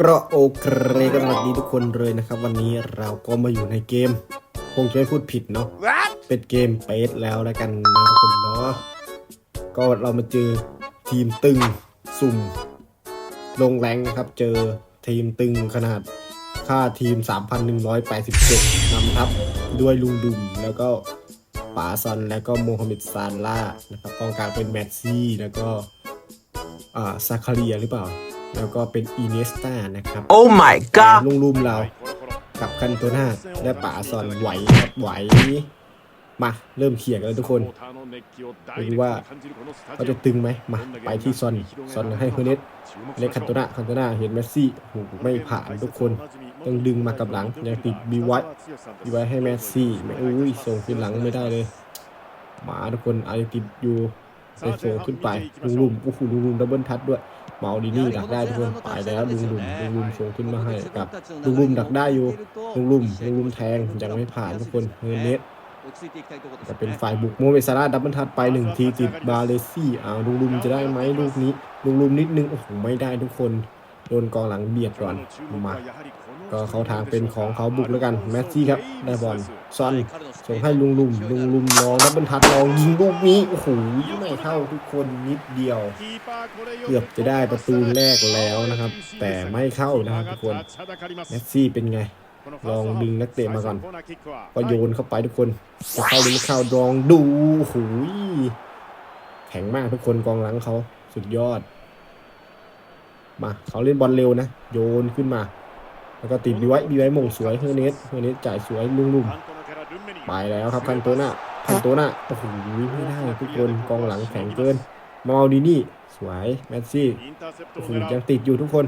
กระโอเคก็สวัสดีทุกคนเลยนะครับ วันนี้เราก็มาอยู่ในเกม คงจะไม่พูดผิดเนาะเป็นเกมเปสแล้วแล้วกันนะทุกคนเนาะก็เรามาเจอทีมตึงสุ่ม ลงแรงนะครับ เจอทีมตึงขนาดค่าทีม 3,187นำทัพด้วยลุงดุมแล้วก็ป๋าซอนแล้วก็โมฮัมเหม็ดซานล่านะครับกองกลางเป็นแมตซี่แล้วก็อ่าซาคาเรียหรือเปล่า แล้วก็เป็นอีเนสตานะครับ Oh my แต่ god! ลุงลุมเรากับคันโตนาและป๋าซอนไหวครับไหว มาเริ่มเขี่ยกันแล้วทุกคนไม่รู้ว่าเขาเขาจะจะตึตึงงไหมมาไปไปที่ที่ซซออนนซซออนนให้ให้เฮเฮเนเนสสเล็เล็กกคัคันนโตโตนานาคันโตนาเห็นเมสซี่โอ้โหไม่ผ่านทุกคนต้องดึงมากับหลังยังติดบีไว้บีไว้ให้เมสซี่ไม่อุ้ยส่งขึ้นหลังไม่ได้เลยหมาทุกคนอาจจะติดอยู่ไปส่งขึ้นไปลุงลุมโอ้โหลุงลุมดับเบิลทัชด้วย เมาดีนี่ดักได้ทุกคนไปแล้วลุงลุมลุงลุมส่งขึ้นมาให้กับลุงลุมดักได้อยู่ลุงลุมลุงลุมแทงยังไม่ผ่านทุกคนเฮเนสจะเป็นฝ่ายบุกโมเมซาร่าดับเบิลทัดไปหนึ่งทีติดบาเลซี่อ้าวลุงลุมจะได้ไหมลูกนี้ลุงลุมนิดนึงโอ้โหไม่ได้ทุกคนโดนกองหลังเบียดก่อนมาก็เขาทางเป็นของเขาบุกแล้วกันแมสซี่ครับได้บอลซอนส่งให้ลุงลุมลุงลุมลองดับเบิลทัดลองยิงลูกนี้โอ้โหไม่เข้าทุกคนนิดเดียว เกือบจะได้ประตูแรกแล้วนะครับ แต่ไม่เข้านะครับทุกคนแมสซี่เป็นไงลองดึงนักเตะมาก่อนก็โยนเข้าไปทุกคนจะเข้าหรือไม่เข้าลองดูโอ้โหแข็งมากทุกคนกองหลังเขาสุดยอด มาเขาเล่นบอลเร็วนะ โยนขึ้นมา แล้วก็ติดบีไว้บีไว้มงสวยเฮอร์เนสเฮอร์เนสจ่ายสวยลุงลุมไปแล้วครับคันโตน่าคันโตน่าโอ้โหไม่ได้ทุกคนกองหลังแข็งเกินมาเอาดีนี่สวยแมสซี่โอ้โหยังติดอยู่ทุกคน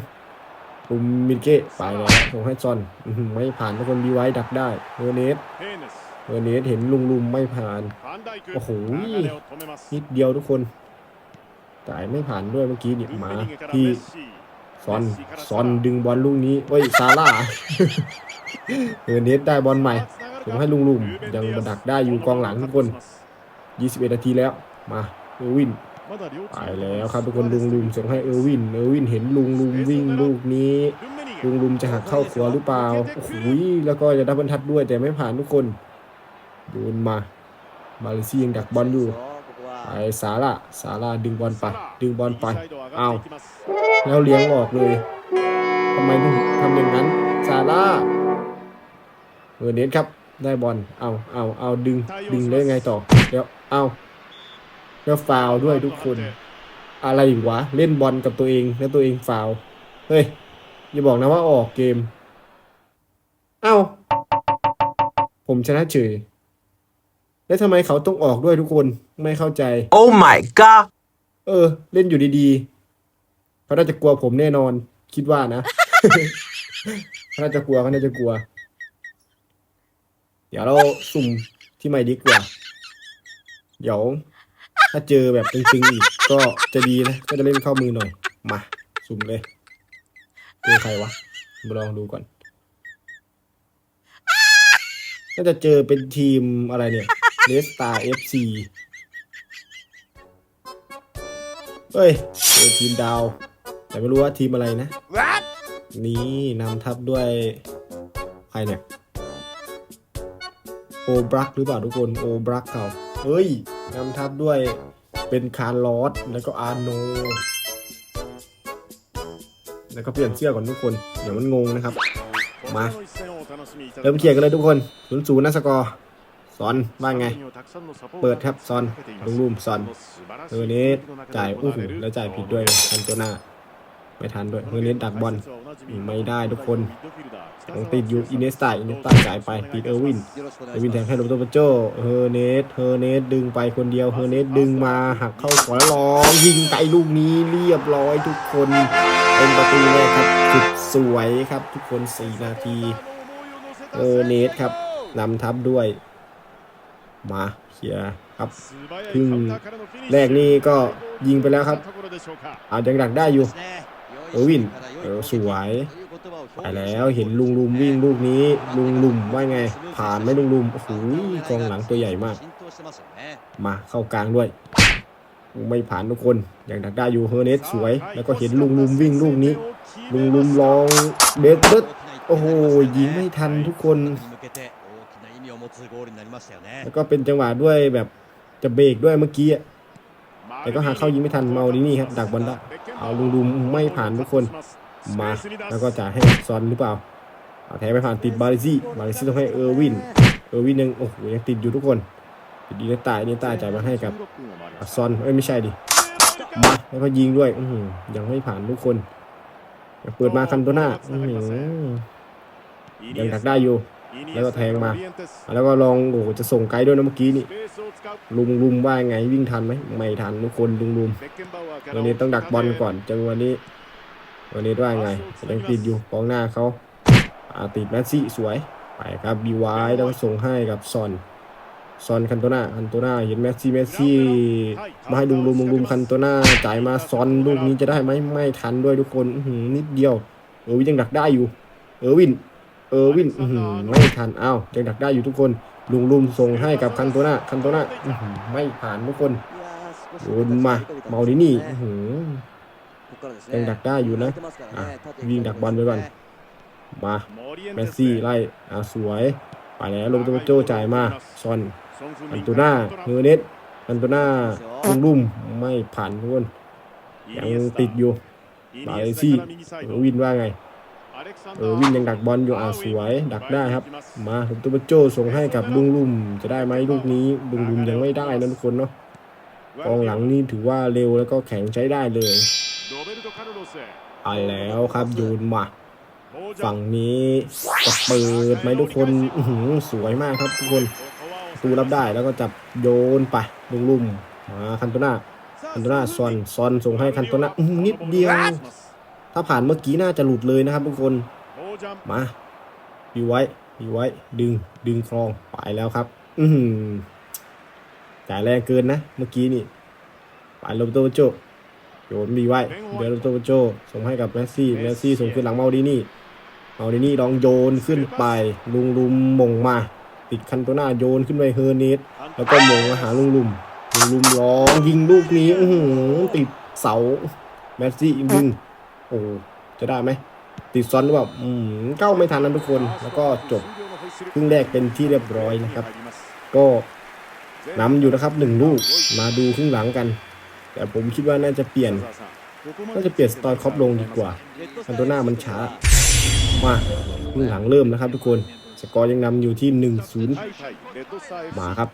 ลุมมิลเก้ไปแล้วส่งให้ซอนอื้อหือไม่ผ่านทุกคนบีไว้ดักได้เฮอร์เนสเฮอร์เนสเห็นลุงลุมไม่ผ่านโอ้โหนิดเดียวทุกคน จ่ายไม่ผ่านด้วยเมื่อกี้เนี่ยมาที่ซอนซอนดึงบอลลูกนี้เฮ้ยซาร่าเฮอร์เนสได้บอลใหม่ส่งให้ลุงลุมยังมาดักได้อยู่กองหลังทุกคน 21 นาทีแล้วมาเออร์วินไปแล้วครับทุกคนลุงลุมส่งให้เออร์วินเออร์วินเห็นลุงลุมวิ่งลูกนี้ลุงลุมจะหักเข้าขวาหรือเปล่าโอ้โหแล้วก็จะได้บรรทัดด้วยแต่ไม่ผ่านทุกคนโยนมามาเลเซียยังดักบอลอยู่ ไปสาระสาระดึงบอลไป ดึงบอลไปอ้าวแล้วเลี้ยงออกเลยทำไมถึงทำอย่างนั้นซาร่าเออเน็ตครับ ได้บอล เอา เอา เอา ดึง ดึงเลยไงต่อ เดี๋ยว เอาแล้วฟาวล์ด้วยทุกคน อะไรวะ เล่นบอลกับตัวเอง แล้วตัวเองฟาวล์เฮ้ย อย่าบอกนะว่าออกเกม เอ้าผมชนะเฉย แล้วทำไมเขาต้องออกด้วยทุกคนไม่เข้าใจ Oh my god! เออ เล่นอยู่ดีๆเขาน่าจะกลัวผมแน่นอน คิดว่านะ เขาน่าจะกลัวเขาน่าจะกลัว เดี๋ยวเราสุ่มที่ใหม่ดีกว่า เดี๋ยว ถ้าเจอแบบตึงๆอีก ก็จะดีนะ ก็จะเล่นเข้ามือหน่อย มา สุ่มเลยเจอใครวะมาลองดูก่อนน่าจะเจอเป็นทีมอะไรเนี่ย เลสตาเอฟซีเฮ้ยเจอทีมดาว แต่ไม่รู้ว่าทีมอะไรนะ นี่นำทัพด้วย ใครเนี่ย โอบรักหรือเปล่าทุกคน โอบรักเขาเฮ้ยนำทัพด้วยเป็นคาร์ลอสแล้วก็อาร์โน แล้วก็เปลี่ยนเสื้อก่อนทุกคน เดี๋ยวมันงงนะครับ มา เริ่มเคลียร์กันเลยทุกคนศูนย์ศูนย์นะสกอร์ สอนว่าไง เปิดครับซอนลุงลุมซอนเออเนสจ่ายอู้หูแล้วจ่ายผิดด้วยทันตัวหน้า ไม่ทันด้วยเออเนสดักบอลไม่ได้ทุกคนยังติดอยู่อินเนสตาอินเนสตาจ่ายไปติดเออร์วินเออร์วินแทงให้โรเบโตปาโจเฮอร์เนสเฮอร์เนสดึงไปคนเดียวเฮอร์เนสดึงมาหักเข้าขวาแล้วลองยิงไกลลูกนี้เรียบร้อยทุกคนเป็นประตูแรกครับสุดสวยครับทุกคน 4 นาทีเออเนสครับนำทับด้วย มาเคลียร์ครับครึ่งแรแรกกนี่นี่ก็ก็ยิงไปแล้วครับอาอาจจยังดักได้อยู่เออร์วินเอเอออสสววยยไปไปแล้แล้ววเห็เห็นนลุลุงงลุลุมมวิ่วิ่งงลูลูกกนี้นี้ ลุลุงงลุลุมมว่าว่าไงไงผ่าผ่านนไหไหมมลุลุงงลุลุมมโอ้โหกกอองงหหลัลังงตัตัววใหใหญ่มามญ่ากกมาเข้ากลางด้วยมไม่ผ่านทุกคนยังดักได้อยู่เฮอร์เนสสวย แล้วก็เห็นลุงลุมวิ่งลูกนี้ ลุงลุมลองเบสเบิร์ดโอ้โหยิงไม่ทันทุกคน แล้วก็เป็นจังหวะด้วยแบบจะเบรกด้วยเมื่อกี้อะแต่ก็หาเข้ายิงไม่ทันเมาดินี่ครับดักบอลได้เอาลุงลุมไม่ผ่านทุกคนมาแล้วก็จะให้ซอนหรือเปล่าเอาแทงไม่ผ่านติดบาริซี่บาริซี่ต้องให้เออร์วินเออร์วินยังโอ้โหยังติดอยู่ทุกคนติดดีนตายนี่ตายจ่ายมาให้กับอักซอนเอ้ยไม่ใช่ดิมาแล้วก็ยิงด้วยอื้อหือยังไม่ผ่านทุกคนเปิดมาคันโตน่าอื้อหือยังดักได้อยู่ แล้วก็แทงมา แล้วก็ลองโอ้โหจะส่งไกลด้วยนะเมื่อกี้นี่ลุมลุมว่าไงวิ่งทันไหมไม่ทันทุกคนลุงลุมวันนี้ต้องดักบอลก่อนจังวันนี้ วันนี้ว่าไงยังติดอยู่กองหน้าเขาอ่าติดแมสซี่สวยไปครับบีวายแล้วก็ส่งให้กับซอนซอนคันโตนาคันโตนาเห็นแมสซี่แมสซี่มาให้ดุงลุมดุงลุมคันโตนาจ่ายมาซอนลูกนี้จะได้ไหมไม่ทันด้วยทุกคนอื้อหือนิดเดียวเออวินยังดักได้อยู่ เออวิน เออวินอื้อหือไม่ทันอ้าวยังดักได้อยู่ทุกคน ลุงลุมส่งให้กับคันโตนาคันโตนาอื้อหือไม่ผ่านทุกคนโยนมาเมาดินี่อื้อหือยังดักได้อยู่นะอะวิ่งดักบอลไว้ก่อนมาเมสซี่ไล่อ่าสวยไปแล้วลงตัวโจจ่ายมาซอนอันตูน่าเฮอร์เนสอันตูน่าลุ่มลุ่มไม่ผ่านทุกคนยังติดอยู่บาเลซี่เออวินว่าไง เออวินยังดักบอลอยู่อ่าสวย ดักได้ครับ มาลงตัวโจส่งให้กับลุงลุ่มจะได้ไหมลูกนี้ลุงลุ่มยังไม่ได้นะทุกคนเนาะกองหลังนี่ถือว่าเร็วแล้วก็แข็งใช้ได้เลยไปแล้วครับโยนมาฝั่งนี้จะเปิดไหมทุกคนอื้อหือสวยมากครับทุกคนประตูรับได้แล้วก็จับโยนไปลุงลุ่มมาคันโตนาคันโตนาซอนซอนส่งให้คันโตนาอื้อหือนิดเดียว ถ้าผ่านเมื่อกี้น่าจะหลุดเลยนะครับทุกคนมาดีไว้ดีไว้ ดึงดึงคลองไปแล้วครับ อืจ่ายแรงเกินนะ เมื่อกี้นี่ไปลมโตโจโยนมีไว้เดี๋ยวโตโจส่งให้กับแมสซี่แมสซี่ส่งขึ้นหลังเมาดินี่เมาดินี่ลองโยนขึ้นไปลุงลุมมงมา ติดคันโตหน้าโยนขึ้นไปเฮอร์เนสแล้วก็มงมาหาลุงลุมลุงลุมร้องยิงลูกนี้อืติดเสาแมสซี่ยิง โอ้จะได้ไหมติดซ้อนหรือเปล่าอืมเข้าไม่ทันนะทุกคน แล้วก็จบครึ่งแรกเป็นที่เรียบร้อยนะครับ ก็นำอยู่นะครับหนึ่งลูกมาดูครึ่งหลังกัน แต่ผมคิดว่าน่าจะเปลี่ยน น่าจะเปลี่ยนสไตล์ครอปลงดีกว่าคันโตน่ามันช้า มาครึ่งหลังเริ่มนะครับทุกคนสกอร์ยังนำอยู่ที่1-0มาครับ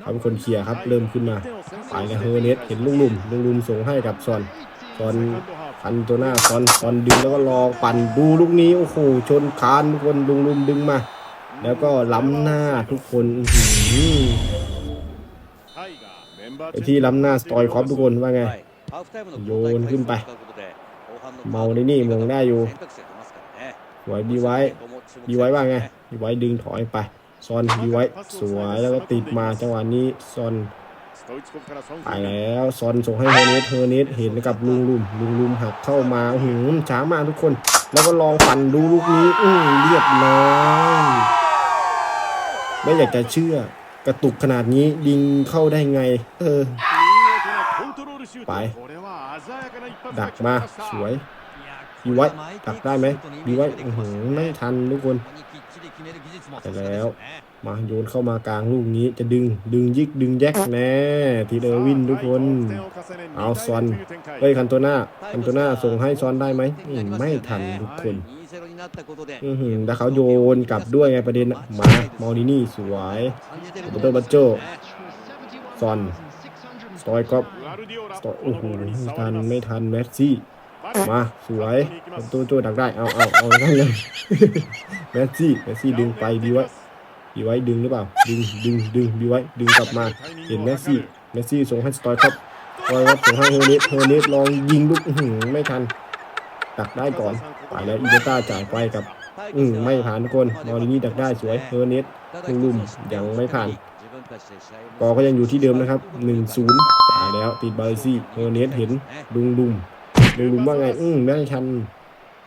เขาเป็นคนเคลียร์ครับ เริ่มขึ้นมาไปแล้วเฮอร์เนสเห็นลุงลุมลุงลุมส่งให้กับซอน ซอนคันโตน่าซอนซอนดึงแล้วก็รอปั่นดูลูกนี้โอ้โหชนคานทุกคนลุงลุมดึงมา แล้วก็ล้ำหน้าทุกคนอื้อหือไปที่ล้ำหน้าสตอยครอปทุกคนว่าไง โยนขึ้นไป เมาในนี่มงได้อยู่สวยบีไว้บีไว้ว่าไงบีไว้ดึงถอยไปซอนบีไว้สวยแล้วก็ติดมาจังหวะนี้ซอน ไปแล้วซอนส่งให้เฮอร์เนสเฮอร์เนสเห็นกับลุงลุมลุงลุมหักเข้ามาหืมช้ามากทุกคน แล้วก็ลองปั่นดูลูกนี้ อื้อเรียบร้อยไม่อยากจะเชื่อกระตุกขนาดนี้ยิงเข้าได้ไง เออ ไป ดักมาสวยบีไว้ดักได้ไหมบีไว้หือไม่ทันทุกคนไปแล้ว มาโยนเข้ามากลางลูกนี้จะดึงดึงยิกดึงแยกแน่ทีเดอร์วินทุกคน เอาซอนเฮ้ยคันโตน่าคันโตน่าส่งให้ซอนได้ไหมอืมไม่ทันทุกคนอือหือแต่เขาโยนกลับด้วยไงประเด็นน่ะมามาดินี่สวยโรเบโตบัจโจซอนสตอยก็สตอยโอ้โหไม่ทันไม่ทันแมสซี่มาสวยโรเบโตบัจโจดักได้เอาเอาเอาได้เลยแมสซี่แมสซี่ดึงไปดีไว้ ดีไว้ดึงหรือเปล่า ดึงดึงดึงดีไว้ดึงกลับมา เห็นแมสซี่แมสซี่ส่งให้สตอยครับสตอยครับส่งให้เฮอร์เนสเฮอร์เนสลองยิงลูกไม่ทันดักได้ก่อนไปแล้วอีเดต้าจ่ายไปกับอืมไม่ผ่านทุกคนมอรินี่ดักได้สวยเฮอร์เนสลุงลุมยังไม่ผ่านกอก็ยังอยู่ที่เดิมนะครับ1-0ตายแล้วติดบาร์ซี่เฮอร์เนสเห็นลุงลุมลุงลุมว่าไง อืมไม่ทัน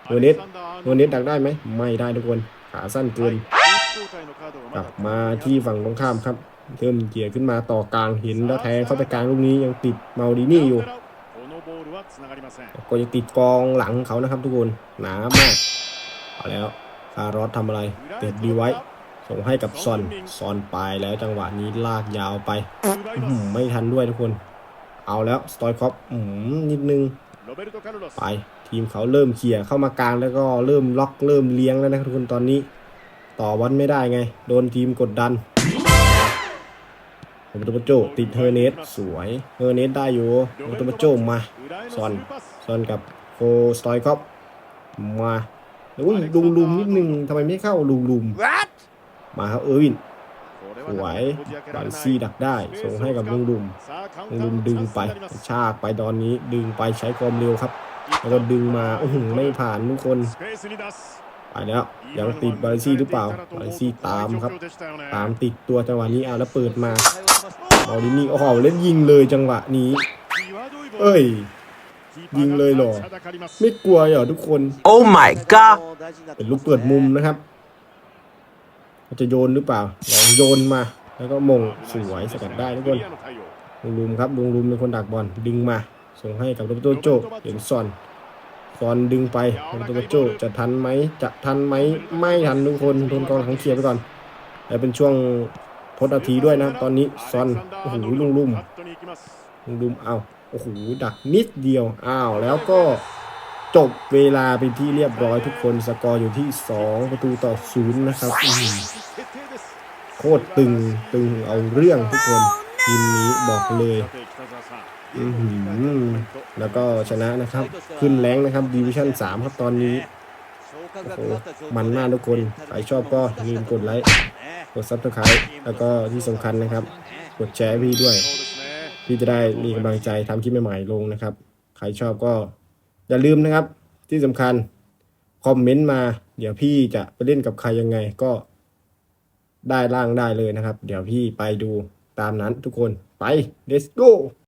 เฮอร์เนสเฮอร์เนสดักได้ไหมไม่ได้ทุกคนขาสั้นเกิน กลัมาที่ฝั่งตรงข้ามครับ เริ่มเกียร์ขึ้นมาต่อกลางเห็นแล้วแทงเข้าไปกลางลูกนี้ยังติดเมาดินี่อยู่ก็ยังติดกองหลังเขานะครับทุกคนหนามากเอาแล้วคารอสทำอะไรเติดดีไว้ ส่งให้กับซอนซอนไปแล้วจังหวะนี้ลากยาวไปไม่ทันด้วยทุกคน เอาแล้วสตอยคอปนิดนึงไปทีมเขาเริ่มเกียร์เข้ามากลางแล้วก็เริ่มล็อกเริ่มเลี้ยงแล้วนะทุกคนตอนนี้ ต่อวันไม่ได้ไง โดนทีมกดดันโอตโมโจติดเฮอร์เนสสวยเฮอร์เนสได้อยู่โอตโมโจมาซอนซอนกับโฟสตอยครับมาโอ้ยลุมลุมนิดนึงทำไมไม่เข้าลุมลุมมาครับเออร์วินสวยบอลซีดักได้ ส่งให้กับลุงลุมลุงลุมดึงไปชากไปตอนนี้ดึงไปใช้ความเร็วครับ แล้วก็ดึงมาโอ้โหไม่ผ่านทุกคน ไปแล้วยังติดบาลซี่หรือเปล่าบาลซี่ตามครับ ตามติดตัวจังหวะนี้เอาแล้วเปิดมาเมาดินี่โอ้โหเล่นยิงเลยจังหวะนี้ เอ้ย ยิงเลยเหรอ ไม่กลัวเหรอทุกคน Oh my god เป็นลูกเปิดมุมนะครับเขาจะโยนหรือเปล่าลองโยนมา แล้วก็มงสวยสกัดได้ทุกคนลุงลุมครับลุงลุมเป็นคนดักบอลดึงมา ส่งให้กับโรเบโตโจเห็นซอน ซอนดึงไปโรเบโตโจจะทันไหมจะทันไหมไม่ทันทุกคนโดนกองหลังเคลียร์ไปก่อนแล้วเป็นช่วงทดนาทีด้วยนะ ตอนนี้ซอนโอ้โหลุงลุมลุงลุมเอาโอ้โหดักนิดเดียวอ้าวแล้วก็จบเวลาเป็นที่เรียบร้อยทุกคนสกอร์อยู่ที่ 2 ประตูต่อศูนย์นะครับโคตรตึงตึงเอาเรื่องทุกคนทีมนี้บอกเลย แล้วก็ชนะนะครับ ขึ้นแรงนะครับดิวิชั่น3ครับตอนนี้โอ้โหมันมากทุกคนใครชอบก็อย่าลืมกดไลค์กดซับสไครต์แล้วก็ที่สำคัญนะครับ กดแชร์พี่ด้วย พี่จะได้มีกำลังใจทำคลิปใหม่ๆลงนะครับ ใครชอบก็ อย่าลืมนะครับ ที่สำคัญคอมเมนต์มา เดี๋ยวพี่จะไปเล่นกับใครยังไงก็ได้ล่างได้เลยนะครับ เดี๋ยวพี่ไปดูตามนั้นทุกคนไป let's go